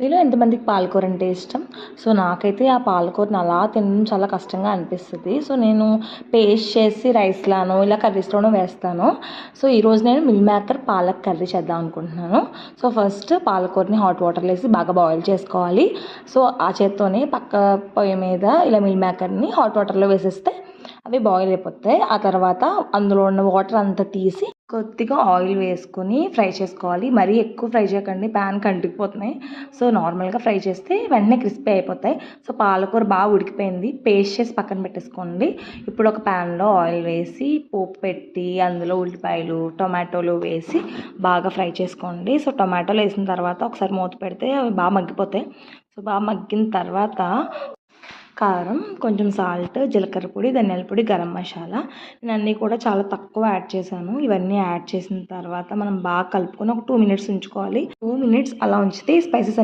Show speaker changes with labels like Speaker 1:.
Speaker 1: మీలో ఎంతమందికి పాలకూర అంటే ఇష్టం? సో నాకైతే ఆ పాలకూరని అలా తినడం చాలా కష్టంగా అనిపిస్తుంది. సో నేను పేస్ట్ చేసి రైస్లోనో ఇలా కర్రీస్లోనో వేస్తాను. సో ఈరోజు నేను మిల్ మేకర్ పాలక్ కర్రీ చేద్దాం అనుకుంటున్నాను. సో ఫస్ట్ పాలకూరని హాట్ వాటర్లో వేసి బాగా బాయిల్ చేసుకోవాలి. సో ఆ చేత్తోనే పక్క పొయ్యి మీద ఇలా మిల్ మేకర్ని హాట్ వాటర్లో వేసేస్తే అవి బాయిల్ అయిపోతాయి. ఆ తర్వాత అందులో ఉన్న వాటర్ అంతా తీసి కొద్దిగా ఆయిల్ వేసుకొని ఫ్రై చేసుకోవాలి. మరీ ఎక్కువ ఫ్రై చేయకండి. ప్యాన్ కంటికిపోతున్నాయి. సో నార్మల్గా ఫ్రై చేస్తే వెంటనే క్రిస్పీ అయిపోతాయి. సో పాలకూర బాగా ఉడికిపోయింది. పేస్ట్ చేసి పక్కన పెట్టేసుకోండి. ఇప్పుడు ఒక ప్యాన్లో ఆయిల్ వేసి పోపు పెట్టి అందులో ఉల్లిపాయలు టొమాటోలు వేసి బాగా ఫ్రై చేసుకోండి. సో టొమాటోలు వేసిన తర్వాత ఒకసారి మూత పెడితే అవి బాగా మగ్గిపోతాయి. సో బాగా మగ్గిన తర్వాత కారం కొంచెం సాల్ట్ జీలకర్ర పొడి ధనియాల పొడి గరం మసాలా. నేను అన్నీ కూడా చాలా తక్కువ యాడ్ చేశాను. ఇవన్నీ యాడ్ చేసిన తర్వాత మనం బాగా కలుపుకొని ఒక టూ మినిట్స్ ఉంచుకోవాలి. టూ మినిట్స్ అలా ఉంచితే స్పైసెస్